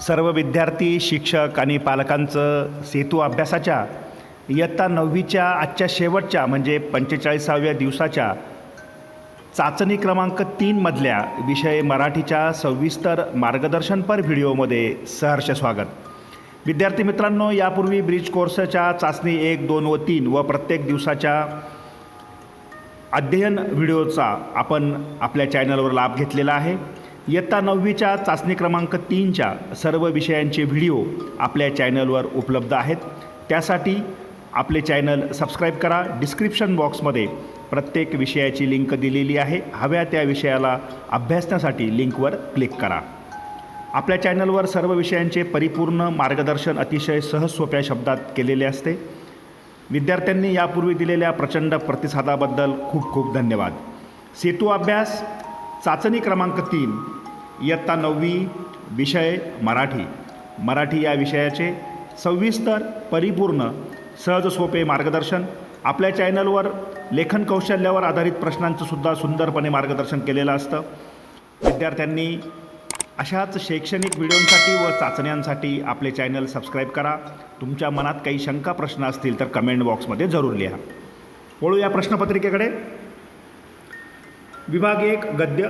सर्व विद्यार्थी शिक्षक आणि पालकांचं सेतू अभ्यासाच्या इयत्ता नववीच्या आजच्या शेवटच्या म्हणजे पंचेचाळीसाव्या दिवसाच्या चाचणी क्रमांक तीनमधल्या विषय मराठीच्या सविस्तर मार्गदर्शनपर व्हिडिओमध्ये सहर्ष स्वागत. विद्यार्थी मित्रांनो यापूर्वी ब्रिज कोर्सच्या चाचणी एक दोन व तीन व प्रत्येक दिवसाच्या अध्ययन व्हिडिओचा आपण आपल्या चॅनलवर लाभ घेतलेला आहे. इयत्ता नववीच्या चाचणी क्रमांक तीनच्या सर्व विषयांचे व्हिडिओ आपल्या चॅनलवर उपलब्ध आहेत. त्यासाठी आपले चॅनल सबस्क्राईब करा. डिस्क्रिप्शन बॉक्समध्ये प्रत्येक विषयाची लिंक दिलेली आहे. हव्या त्या विषयाला अभ्यासण्यासाठी लिंकवर क्लिक करा. आपल्या चॅनलवर सर्व विषयांचे परिपूर्ण मार्गदर्शन अतिशय सहज सोप्या शब्दात केलेले असते. विद्यार्थ्यांनी यापूर्वी दिलेल्या प्रचंड प्रतिसादाबद्दल खूप खूप धन्यवाद. सेतू अभ्यास चाचणी क्रमांक तीन इयत्ता नववी विषय मराठी. मराठी या विषयाचे सविस्तर परिपूर्ण सहज सोपे मार्गदर्शन आपल्या चॅनलवर लेखन कौशल्यावर आधारित प्रश्नांचं सुद्धा सुंदरपणे मार्गदर्शन केलेलं असतं. विद्यार्थ्यांनी अशाच शैक्षणिक व्हिडिओंसाठी व चाचण्यांसाठी आपले चॅनल सबस्क्राईब करा. तुमच्या मनात काही शंका प्रश्न असतील तर कमेंट बॉक्समध्ये जरूर लिहा. वळू या प्रश्नपत्रिकेकडे. विभाग एक गद्य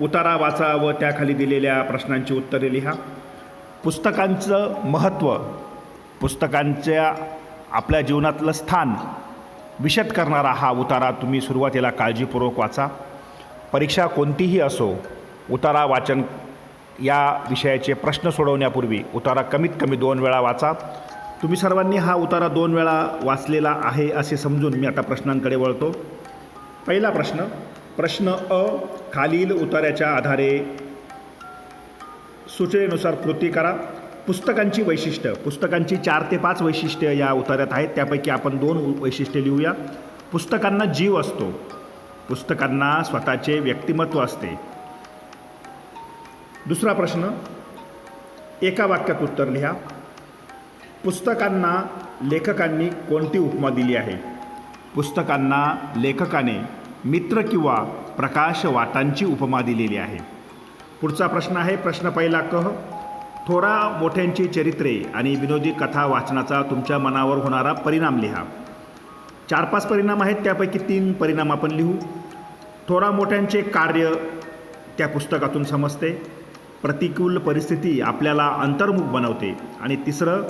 उतारा वाचा व त्याखाली दिलेल्या प्रश्नांची उत्तरे लिहा. पुस्तकांचं महत्त्व पुस्तकांच्या आपल्या जीवनातलं स्थान विशद करणारा हा उतारा तुम्ही सुरुवातीला काळजीपूर्वक वाचा. परीक्षा कोणतीही असो उतारा वाचन या विषयाचे प्रश्न सोडवण्यापूर्वी उतारा कमीत कमी दोन वेळा वाचा. तुम्ही सर्वांनी हा उतारा दोन वेळा वाचलेला आहे असे समजून मी आता प्रश्नांकडे वळतो. पहिला प्रश्न प्रश्न अ खालील उतार्याच्या आधारे. सूचनेनुसार कृती करा. पुस्तकांची वैशिष्ट्य पुस्तकांची चार ते पाच वैशिष्ट्य या उतार्यात आहेत. त्यापैकी आपण दोन वैशिष्ट्ये लिहूया. पुस्तकांना जीव असतो. पुस्तकांना स्वतःचे व्यक्तिमत्व असते. दुसरा प्रश्न एका वाक्यात उत्तर लिहा. पुस्तकांना लेखकांनी कोणती उपमा दिली आहे? पुस्तकांना लेखकाने मित्र किंवा प्रकाश वाटांची उपमा दिलेली आहे. पुढचा प्रश्न आहे प्रश्न पहिला कह. थोरा मोठ्यांची चरित्रे आणि विनोदी कथा वाचनाचा तुमच्या मनावर होणारा परिणाम लिहा. चार पाच परिणाम आहेत त्यापैकी तीन परिणाम आपण लिहू. थोरा मोठ्यांचे कार्य त्या पुस्तकातून समजते. प्रतिकूल परिस्थिती आपल्याला अंतर्मुख बनवते आणि तिसरं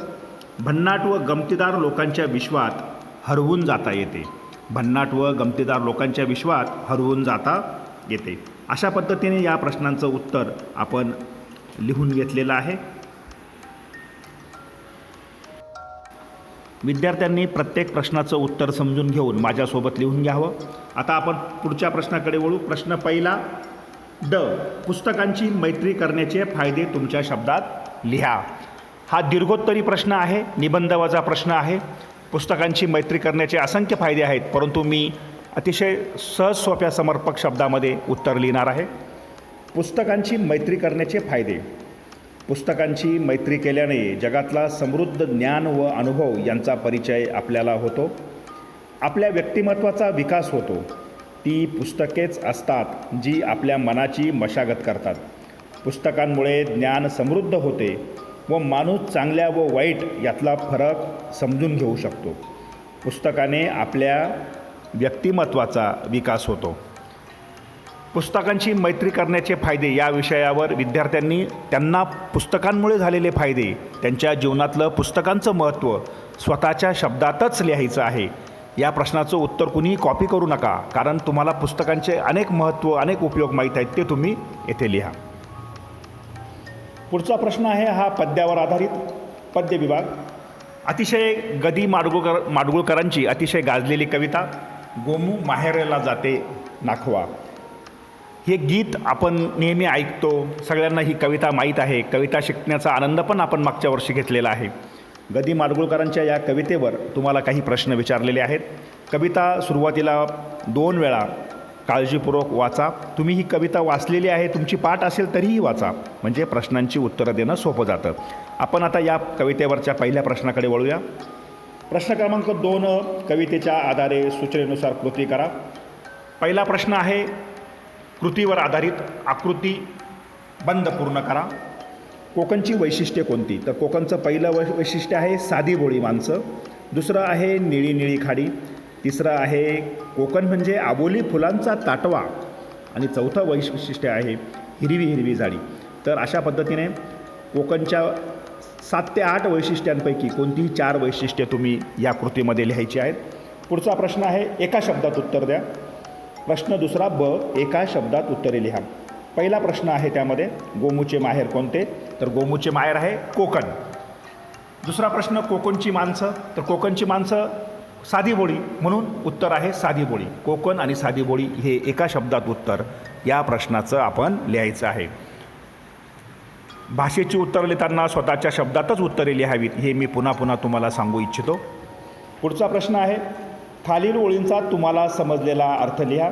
भन्नाट व गमतीदार लोकांच्या विश्वात हरवून जाता येते. भन्नाट व गमतीदार लोकांच्या विश्वात हरवून जाता येते. अशा पद्धतीने या प्रश्नांचं उत्तर आपण लिहून घेतलेलं आहे. विद्यार्थ्यांनी प्रत्येक प्रश्नाचं उत्तर समजून घेऊन माझ्यासोबत लिहून घ्यावं. आता आपण पुढच्या प्रश्नाकडे वळू. प्रश्न पहिला ड पुस्तकांची मैत्री करण्याचे फायदे तुमच्या शब्दात लिहा. हा दीर्घोत्तरी प्रश्न आहे निबंधवाचा प्रश्न आहे. पुस्तकांची मैत्री करण्याचे असंख्य फायदे आहेत परंतु मी अतिशय सहज सोप्या समर्पक शब्दामध्ये उत्तर लिहिणार आहे. पुस्तकांची मैत्री करण्याचे फायदे. पुस्तकांची मैत्री केल्याने जगातला समृद्ध ज्ञान व अनुभव यांचा परिचय आपल्याला होतो. आपल्या व्यक्तिमत्वाचा विकास होतो. ती पुस्तकेच असतात जी आपल्या मनाची मशागत करतात. पुस्तकांमुळे ज्ञान समृद्ध होते. व माणूस चांगल्या व वाईट यातला फरक समजून घेऊ शकतो. पुस्तकाने आपल्या व्यक्तिमत्वाचा विकास होतो. पुस्तकांची मैत्री करण्याचे फायदे या विषयावर विद्यार्थ्यांनी त्यांना पुस्तकांमुळे झालेले फायदे त्यांच्या जीवनातलं पुस्तकांचं महत्त्व स्वतःच्या शब्दातच लिहायचं आहे. या प्रश्नाचं उत्तर कुणीही कॉपी करू नका कारण तुम्हाला पुस्तकांचे अनेक महत्त्व अनेक उपयोग माहीत आहेत ते तुम्ही येथे लिहा. पुढचा प्रश्न आहे हा पद्यावर आधारित. पद्य विभाग. अतिशय गदी माडगुळकर माडगुळकरांची अतिशय गाजलेली कविता गोमू माहेरला जाते नाखवा. हे गीत आपण नेहमी ऐकतो सगळ्यांना ही कविता माहीत आहे. कविता शिकण्याचा आनंद पण आपण मागच्या वर्षी घेतलेला आहे. गदी माडगुळकरांच्या या कवितेवर तुम्हाला काही प्रश्न विचारलेले आहेत. कविता सुरुवातीला दोन वेळा काळजीपूर्वक वाचा. तुम्ही ही कविता वाचलेली आहे तुमची पाठ असेल तरीही वाचा. म्हणजे प्रश्नांची उत्तरं देणं सोपं जातं. आपण आता या कवितेवरच्या पहिल्या प्रश्नाकडे वळूया. प्रश्न क्रमांक दोन कवितेच्या आधारे सूचनेनुसार कृती करा. पहिला प्रश्न आहे कृतीवर आधारित आकृती बंद पूर्ण करा. कोकणची वैशिष्ट्ये कोणती? तर कोकणचं पहिलं वै वैशिष्ट्य आहे साधी बोळी माणसं. दुसरं आहे निळी निळी खाडी. तिसरं आहे कोकण म्हणजे आबोली फुलांचा ताटवा. आणि चौथं वैशिष्ट्य आहे हिरवी हिरवी झाडी. तर अशा पद्धतीने कोकणच्या सात ते आठ वैशिष्ट्यांपैकी कोणतीही चार वैशिष्ट्ये तुम्ही या कृतीमध्ये लिहायची आहेत. पुढचा प्रश्न आहे एका शब्दात उत्तर द्या. प्रश्न दुसरा ब एका शब्दात उत्तरे लिहा. पहिला प्रश्न आहे त्यामध्ये गोमूचे माहेर कोणते? तर गोमूचे माहेर आहे कोकण. दुसरा प्रश्न कोकणची माणसं. तर कोकणची माणसं साधी बोळी म्हणून उत्तर आहे साधी बोळी कोकण आणि साधी बोळी हे एका शब्दात उत्तर. या प्रश्नाचं आपण लिहायचं आहे. भाषेची उत्तरं लिहिताना स्वतःच्या शब्दातच उत्तरे लिहावीत हे मी पुन्हा पुन्हा तुम्हाला सांगू इच्छितो. पुढचा प्रश्न आहे खालील ओळींचा तुम्हाला समजलेला अर्थ लिहा.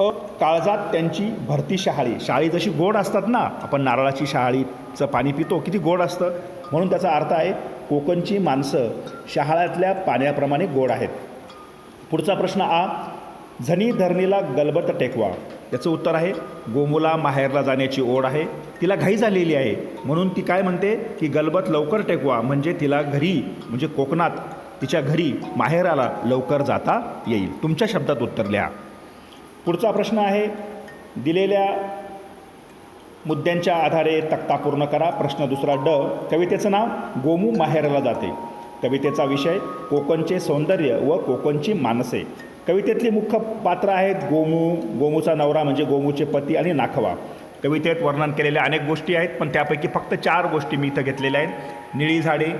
अ काळजात त्यांची भरती शहाळी. शाळी जशी गोड असतात ना आपण नारळाची शहाळीचं पाणी पितो किती गोड असतं. म्हणून त्याचा अर्थ आहे कोकणची माणसं शहाळ्यातल्या पाण्याप्रमाणे गोड आहेत. पुढचा प्रश्न आ झनी धरणीला गलबत टेकवा. याचं उत्तर आहे गोमुला माहेरला जाण्याची ओढ आहे तिला घाई झालेली आहे. म्हणून ती काय म्हणते की गलबत लवकर टेकवा म्हणजे तिला घरी म्हणजे कोकणात तिच्या घरी माहेराला लवकर जाता येईल. तुमच्या शब्दात उत्तर लिहा पुढचा प्रश्न आहे दिलेल्या मुद्द्यांच्या आधारे तक्ता पूर्ण करा. प्रश्न दुसरा ड. कवितेचं नाव गोमू माहेरला जाते. कवितेचा विषय कोकणचे सौंदर्य व कोकणची माणसे कवितेतली मुख्य पात्र आहेत गोमू. गोमूचा नवरा म्हणजे गोमूचे पती आणि नाखवा. कवितेत वर्णन केलेल्या अनेक गोष्टी आहेत पण त्यापैकी फक्त चार गोष्टी मी इथं घेतलेल्या आहेत. निळी झाडे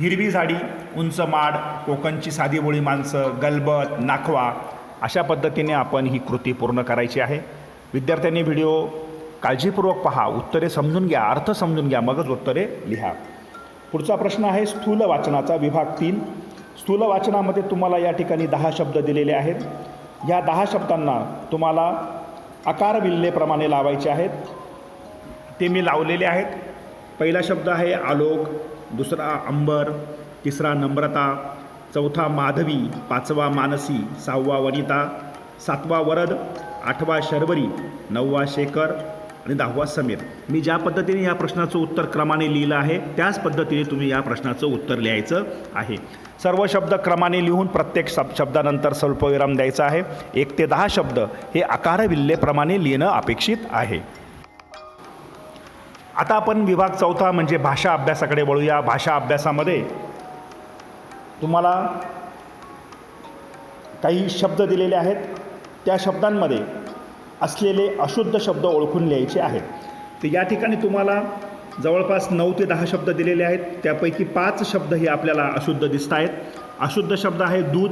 हिरवी झाडी उंच माड कोकणची साधी बोळी माणसं गलबत नाखवा. अशा पद्धतीने आपण ही कृती पूर्ण करायची आहे. विद्यार्थ्यांनी व्हिडिओ काळजीपूर्वक पहा. उत्तरे समजून घ्या अर्थ समजून घ्या मगच उत्तरे लिहा. पुढचा प्रश्न आहे स्थूल वाचनाचा विभाग तीन. स्थूल वाचनामध्ये तुम्हाला या ठिकाणी दहा शब्द दिलेले आहेत. या दहा शब्दांना तुम्हाला आकार विल्लेप्रमाणे लावायचे आहेत. ते मी लावलेले आहेत. पहिला शब्द आहे आलोक दुसरा अंबर तिसरा नम्रता चौथा माधवी पाचवा मानसी सहावा वनिता सातवा वरद आठवा शर्वरी नववा शेखर आणि दहावा समीर. मी ज्या पद्धतीने या प्रश्नाचं उत्तर क्रमाने लिहिलं आहे त्याच पद्धतीने तुम्ही या प्रश्नाचं उत्तर लिहायचं आहे. सर्व शब्द क्रमाने लिहून प्रत्येक शब शब्दानंतर स्वल्पविराम द्यायचा आहे. एक ते दहा शब्द हे आकारविल्लेप्रमाणे लिहिणं अपेक्षित आहे. आता आपण विभाग चौथा म्हणजे भाषा अभ्यासाकडे वळूया. भाषा अभ्यासामध्ये तुम्हाला काही शब्द दिलेले आहेत. त्या शब्दांमध्ये असलेले अशुद्ध शब्द ओळखून लिहायचे आहेत. तर या ठिकाणी तुम्हाला जवळपास नऊ ते दहा शब्द दिलेले आहेत. त्यापैकी पाच शब्द हे आपल्याला अशुद्ध दिसत आहेत. अशुद्ध शब्द आहे दूध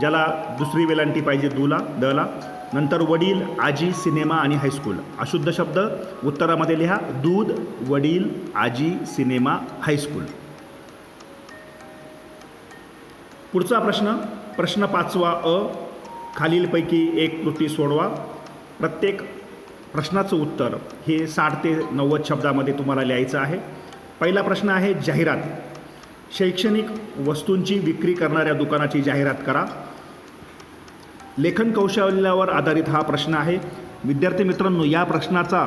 ज्याला दुसरी वेलांटी पाहिजे दूला दला. नंतर वडील आजी सिनेमा आणि हायस्कूल. अशुद्ध शब्द उत्तरामध्ये लिहा. दूध वडील आजी सिनेमा हायस्कूल. पुढचा प्रश्न. प्रश्न पाचवा अ. खालीलपैकी एक कृती सोडवा. प्रत्येक प्रश्नाचं उत्तर हे साठ ते नव्वद शब्दामध्ये तुम्हाला लिहायचं आहे. पहिला प्रश्न आहे जाहिरात. शैक्षणिक वस्तूंची विक्री करणाऱ्या दुकानाची जाहिरात करा. लेखन कौशल्यावर आधारित हा प्रश्न आहे. विद्यार्थी मित्रांनो या प्रश्नाचा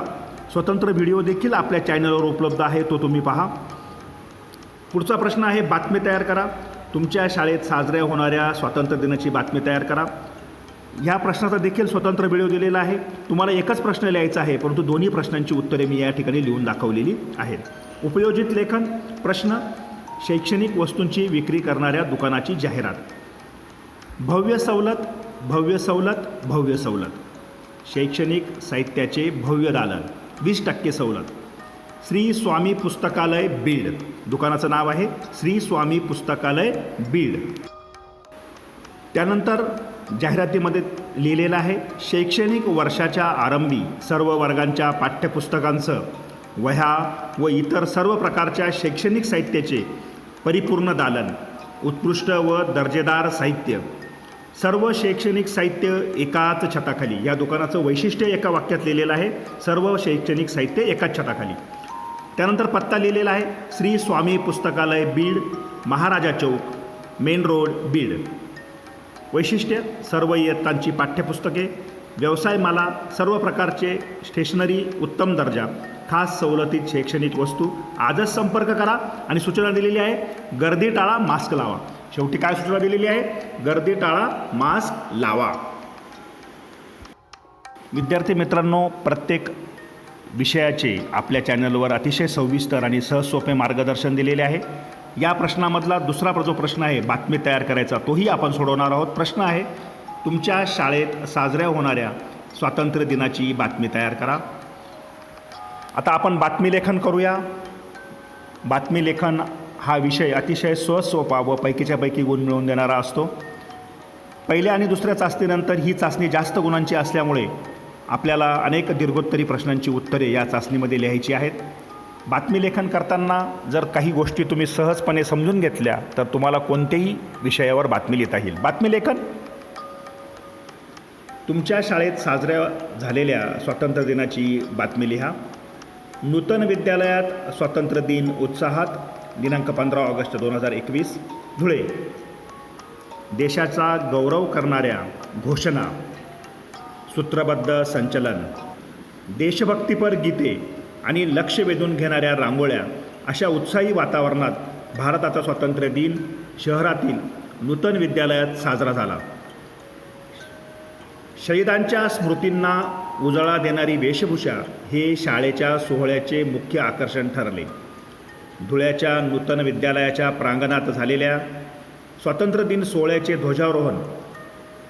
स्वतंत्र व्हिडिओ देखील आपल्या चॅनलवर उपलब्ध आहे तो तुम्ही पहा. पुढचा प्रश्न आहे बातमी तयार करा. तुमच्या शाळेत साजऱ्या होणाऱ्या स्वातंत्र्य दिनाची बातमी तयार करा. ह्या प्रश्नाचा देखील स्वतंत्र व्हिडिओ दिलेला आहे. तुम्हाला एकच प्रश्न लिहायचा आहे परंतु दोन्ही प्रश्नांची उत्तरे मी या ठिकाणी लिहून दाखवलेली आहेत. उपयोजित लेखन प्रश्न शैक्षणिक वस्तूंची विक्री करणाऱ्या दुकानाची जाहिरात. भव्य सवलत भव्य सवलत भव्य सवलत. शैक्षणिक साहित्याचे भव्य दालन वीस टक्के सवलत. श्री स्वामी पुस्तकालय बीड. दुकानाचं नाव आहे श्री स्वामी पुस्तकालय बीड. त्यानंतर जाहिरातीमध्ये लिहिलेलं आहे शैक्षणिक वर्षाच्या आरंभी सर्व वर्गांच्या पाठ्यपुस्तकांचं वह्या व इतर सर्व प्रकारच्या शैक्षणिक साहित्याचे परिपूर्ण दालन उत्कृष्ट व दर्जेदार साहित्य सर्व शैक्षणिक साहित्य एकाच छताखाली या दुकानाचं वैशिष्ट्य एका वाक्यात लिहिलेलं आहे सर्व शैक्षणिक साहित्य एकाच छताखाली. त्यानंतर पत्ता लिहिलेला आहे श्री स्वामी पुस्तकालय बीड महाराजा चौक मेन रोड बीड. वैशिष्ट्य सर्व इयत्तांची पाठ्यपुस्तके व्यवसायमाला सर्व प्रकारचे स्टेशनरी उत्तम दर्जा खास सवलतीत शैक्षणिक वस्तू आजच संपर्क करा आणि सूचना दिलेली आहे गर्दी टाळा मास्क लावा. शेवटी काय सूचना दिलेली आहे? गर्दी टाळा मास्क लावा. विद्यार्थी मित्रांनो प्रत्येक विषयाचे आपल्या चॅनलवर अतिशय सविस्तर आणि सहज सोपे मार्गदर्शन दिलेले आहे. या प्रश्नामधला दुसरा जो प्रश्न आहे बातमी तयार करायचा तोही आपण सोडवणार आहोत. प्रश्न आहे तुमच्या शाळेत साजऱ्या होणाऱ्या स्वातंत्र्य दिनाची बातमी तयार करा. आता आपण बातमी लेखन करूया. बातमी लेखन हा विषय अतिशय स्वसोपा सोपा व पैकीच्या पैकी गुण मिळवून देणारा असतो. पहिल्या आणि दुसऱ्या चाचणीनंतर ही चाचणी जास्त गुणांची असल्यामुळे आपल्याला अनेक दीर्घोत्तरी प्रश्नांची उत्तरे या चाचणीमध्ये लिहायची आहेत. बातमी लेखन करताना जर काही गोष्टी तुम्ही सहजपणे समजून घेतल्या तर तुम्हाला कोणत्याही विषयावर बातमी लिहिता येईल. बातमी लेखन? तुमच्या शाळेत साजऱ्या झालेल्या स्वातंत्र्य दिनाची बातमी लिहा. नूतन विद्यालयात स्वातंत्र्य दिन उत्साहात दिनांक पंधरा ऑगस्ट दोन हजार एकवीस. धुळे. देशाचा गौरव करणाऱ्या घोषणा. सूत्रबद्ध संचलन. देशभक्तीपर गीते. आणि लक्ष वेधून घेणाऱ्या रांगोळ्या अशा उत्साही वातावरणात भारताचा स्वातंत्र्य दिन शहरातील नूतन विद्यालयात साजरा झाला. शहीदांच्या स्मृतींना उजळा देणारी वेशभूषा हे शाळेच्या सोहळ्याचे मुख्य आकर्षण ठरले. धुळ्याच्या नूतन विद्यालयाच्या प्रांगणात झालेल्या स्वातंत्र्य दिन सोहळ्याचे ध्वजारोहण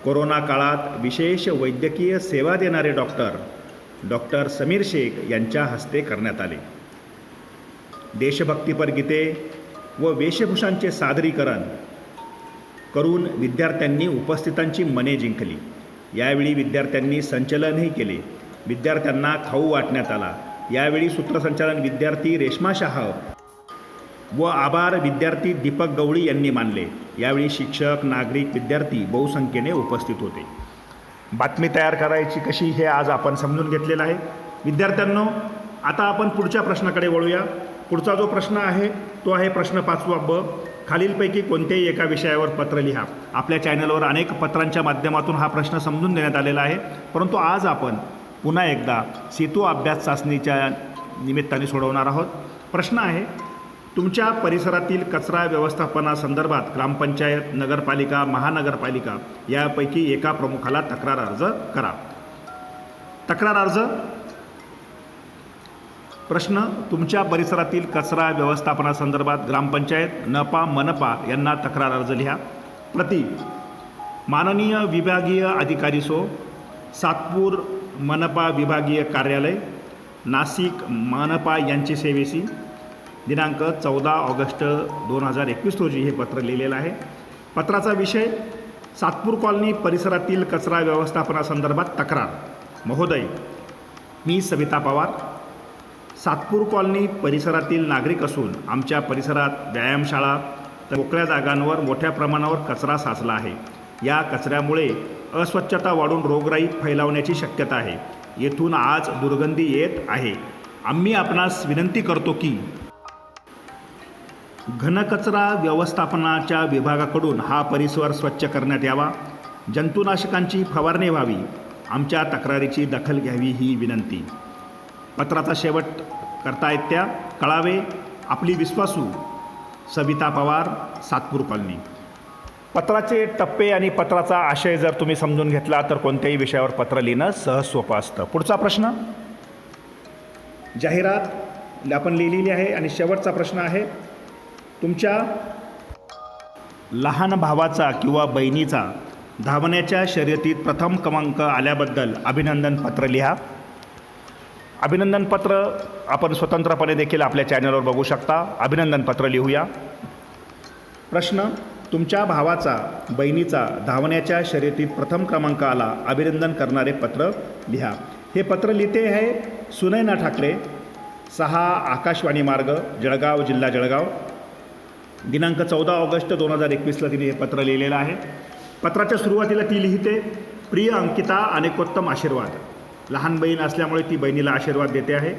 कोरोना काळात विशेष वैद्यकीय सेवा देणारे डॉक्टर डॉक्टर समीर शेख यांच्या हस्ते करण्यात आले. देशभक्तीपर गीते व वेशभूषांचे सादरीकरण करून विद्यार्थ्यांनी उपस्थितांची मने जिंकली. यावेळी विद्यार्थ्यांनी संचलनही केले. विद्यार्थ्यांना खाऊ वाटण्यात आला. यावेळी सूत्रसंचालन विद्यार्थी रेश्मा शाह व आभार विद्यार्थी दीपक गवळी यांनी मानले. यावेळी शिक्षक नागरिक विद्यार्थी बहुसंख्येने उपस्थित होते. बातमी तयार करायची कशी हे आज आपण समजून घेतलेलं आहे. विद्यार्थ्यांनो आता आपण पुढच्या प्रश्नाकडे वळूया. पुढचा जो प्रश्न आहे तो आहे प्रश्न पाचवा ब. खालीलपैकी कोणत्याही एका विषयावर पत्र लिहा. आपल्या चॅनलवर अनेक पत्रांच्या माध्यमातून हा प्रश्न समजून देण्यात आलेला आहे. परंतु आज आपण पुन्हा एकदा सेतू अभ्यास चाचणीच्या निमित्ताने सोडवणार आहोत. प्रश्न आहे तुमच्या परिसरातील कचरा व्यवस्थापनासंदर्भात ग्रामपंचायत नगरपालिका महानगरपालिका यापैकी एका प्रमुखाला तक्रार अर्ज करा. तक्रार अर्ज? प्रश्न तुमच्या परिसरातील कचरा व्यवस्थापनासंदर्भात ग्रामपंचायत नपा मनपा यांना तक्रार अर्ज लिहा. प्रति माननीय विभागीय अधिकारी सो सातपूर मनपा विभागीय कार्यालय नाशिक मनपा यांचे सेवेशी दिनांक चौदा ऑगस्ट दोन हजार एकवीस रोजी हे पत्र लिहिलेलं आहे. पत्राचा विषय सातपूर कॉलनी परिसरातील कचरा व्यवस्थापनासंदर्भात तक्रार. महोदय मी सविता पवार. सातपूर कॉलनी परिसरातील नागरिक असून आमच्या परिसरात व्यायामशाळा तर मोकळ्या जागांवर मोठ्या प्रमाणावर कचरा साचला आहे. या कचऱ्यामुळे अस्वच्छता वाढून रोगराई फैलावण्याची शक्यता आहे. येथून आज दुर्गंधी येत आहे. आम्ही आपणास विनंती करतो की घनकचरा व्यवस्थापनाच्या विभागाकडून हा परिसर स्वच्छ करण्यात यावा. जंतुनाशकांची फवारणी व्हावी. आमच्या तक्रारीची दखल घ्यावी ही विनंती. पत्राचा शेवट करतायत त्या. कळावे आपली विश्वासू सविता पवार सातपूर कॉलनी. पत्राचे टप्पे आणि पत्राचा आशय जर तुम्ही समजून घेतला तर कोणत्याही विषयावर पत्र लिहिणं सहज सोपं असतं. पुढचा प्रश्न? जाहिरात आपण लिहिलेली आहे आणि शेवटचा प्रश्न आहे. तुमच्या लहान भावाचा किंवा बहिणीचा धावण्याच्या शर्यतीत प्रथम क्रमांक आल्याबद्दल अभिनंदन पत्र लिहा. अभिनंदन पत्र आपण स्वतंत्रपणे देखील आपल्या चॅनलवर बघू शकता. अभिनंदन पत्र लिहूया. प्रश्न तुमच्या भावाचा बहिणीचा धावण्याच्या शर्यतीत प्रथम क्रमांक आला अभिनंदन करणारे पत्र लिहा. हे पत्र लिहिते आहे सुनैना ठाकरे सहा आकाशवाणी मार्ग जळगाव जिल्हा जळगाव. दिनांक चौदा ऑगस्ट दोन हजार एकवीसला तिने हे पत्र लिहिलेलं आहे. पत्राच्या सुरुवातीला ती लिहिते प्रिय अंकिता अनेकोत्तम आशीर्वाद. लहान बहीण असल्यामुळे ती बहिणीला आशीर्वाद देते आहे.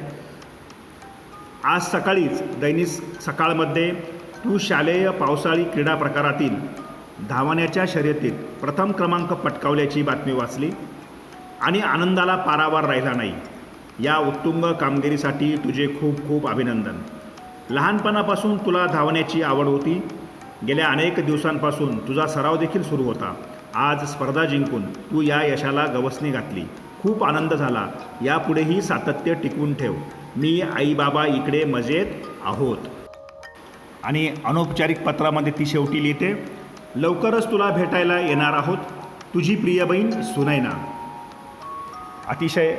आज सकाळीच दैनिक सकाळमध्ये तू शालेय पावसाळी क्रीडा प्रकारातील धावण्याच्या शर्यतीत प्रथम क्रमांक पटकावल्याची बातमी वाचली आणि आनंदाला पारावार राहिला नाही. या उत्तुंग कामगिरीसाठी तुझे खूप खूप अभिनंदन. लहानपणापासून तुला धावण्याची आवड होती? गेल्या अनेक दिवसांपासून तुझा सराव देखील सुरू होता. आज स्पर्धा जिंकून तू या यशाला गवसणी घातली. खूप आनंद झाला. यापुढेही सातत्य टिकवून ठेव. मी आई बाबा इकडे मजेत आहोत. आणि अनौपचारिक पत्रामध्ये ती शेवटी लिहिते लवकरच तुला भेटायला येणार आहोत. तुझी प्रिय बहीण सुनैना. अतिशय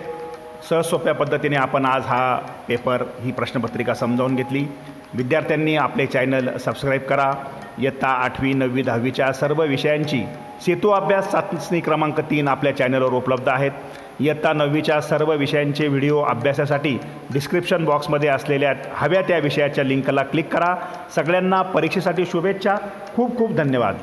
सहजसोप्या पद्धतीने आपण आज हा पेपर ही प्रश्नपत्रिका समजावून घेतली. विद्यार्थ्यांनी आपले चॅनल सबस्क्राईब करा. इयत्ता आठवी नववी दहावीच्या सर्व विषयांची सेतू अभ्यास चाचणी क्रमांक तीन आपल्या चॅनलवर उपलब्ध आहेत. इयत्ता नववीच्या सर्व विषयांचे व्हिडिओ अभ्यासासाठी डिस्क्रिप्शन बॉक्समध्ये असलेल्या हव्या त्या विषयाच्या लिंकला क्लिक करा. सगळ्यांना परीक्षेसाठी शुभेच्छा. खूप खूप धन्यवाद.